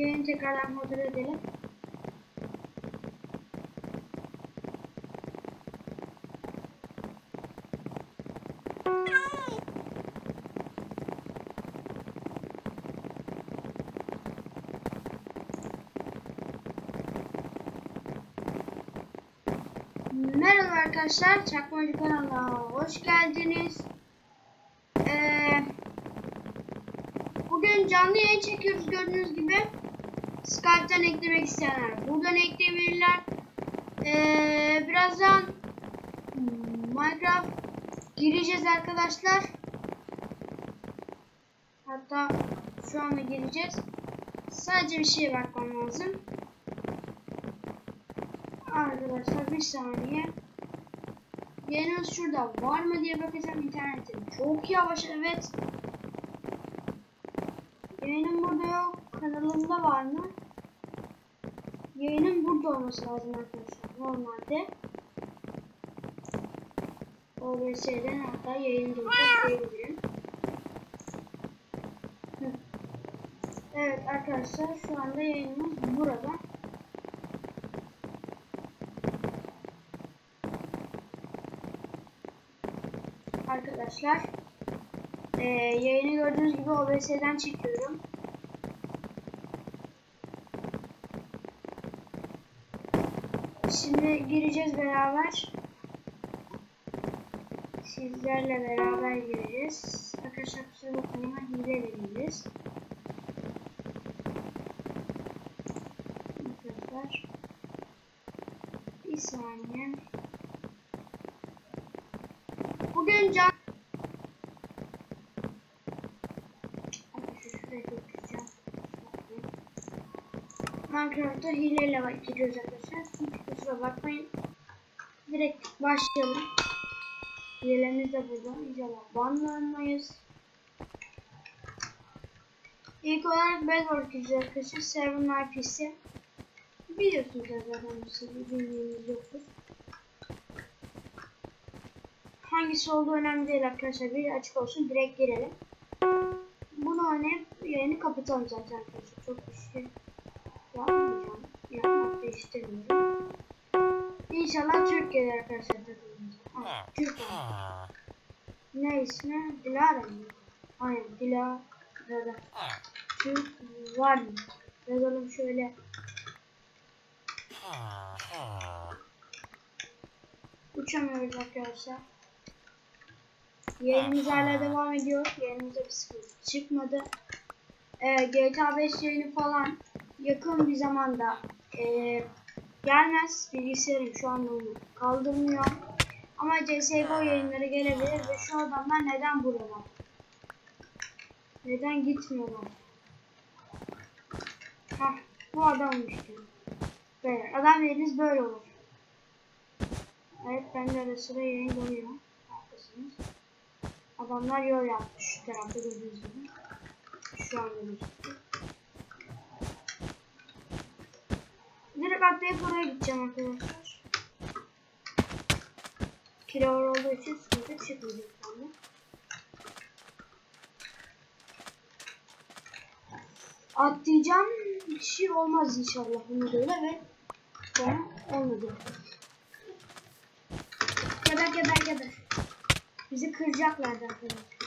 yayını tekrardan kontrol edelim. Merhaba arkadaşlar, Çakmacı kanalına hoş geldiniz. Ee, bugün canlı yayın çekiyoruz gördüğünüz gibi. Skype'tan eklemek isteyenler buradan ekleyebilirler. Ee, birazdan Minecraft gireceğiz arkadaşlar. Hatta şu anda gireceğiz. Sadece bir şeye bakmam lazım. Arkadaşlar bir saniye. Yayınımız şurada var mı diye bakacağım internetim. Çok yavaş evet. Kanalımda var mı? Yayının burada olması lazım arkadaşlar. Normalde. OBS'den hatta yayın durdu diyebilirim. Hı. Evet arkadaşlar şu anda yayınımız burada. Arkadaşlar ee, yayını gördüğünüz gibi OBS'den çekiyorum. Şimdi gireceğiz beraber. Sizlerle beraber gireceğiz. Arkadaşlar kusura bakmayın hile vereceğiz. Arkadaşlar. Bir saniye. Bugün can... Minecraft'ta hileyle giriyoruz arkadaşlar. Hiç kusura bakmayın. Direkt başlayalım. Hilelerimiz de burada. İnşallah banlanmayız. İlk olarak Bedwars gireceğiz arkadaşlar. Server'ın IP'si. Biliyorsunuz zaten bu sırrı bildiğiniz yoktur. Hangisi olduğu önemli değil arkadaşlar. Bir açık olsun direkt girelim. Bunu oynayıp yayını kapatalım zaten arkadaşlar. Çok bir yapmayacağım. Yapmak da istemiyorum. İnşallah Türk gelir arkadaşlar takımımıza. Ah, Türk var. Ne ismi? Dilara mı? Aynen Dilara. Türk var mı? Yazalım şöyle. Uçamıyoruz arkadaşlar. Yayınımız hala devam ediyor. Yayınımızda bir sıkıntı çıkmadı. Ee, GTA 5 yayını falan yakın bir zamanda ee, gelmez. Bilgisayarım şu anda kaldırmıyor. Ama CSGO yayınları gelebilir ve şu adamlar neden burada? Neden gitmiyorlar? Hah, bu adammış. Böyle, adam yeriniz böyle olur. Evet, ben de ara sıra yayın donuyor. Haklısınız. Adamlar yol yapmış şu tarafta gördüğünüz gibi. Şu anda gözüküyor. Direkt atlayıp oraya gideceğim arkadaşlar. Kilo olduğu için sıkıntı çıkmayacak bende. Atlayacağım. Bir şey olmaz inşallah bunu böyle ve sonra olmadı. Geber geber geber. Bizi kıracaklardı arkadaşlar.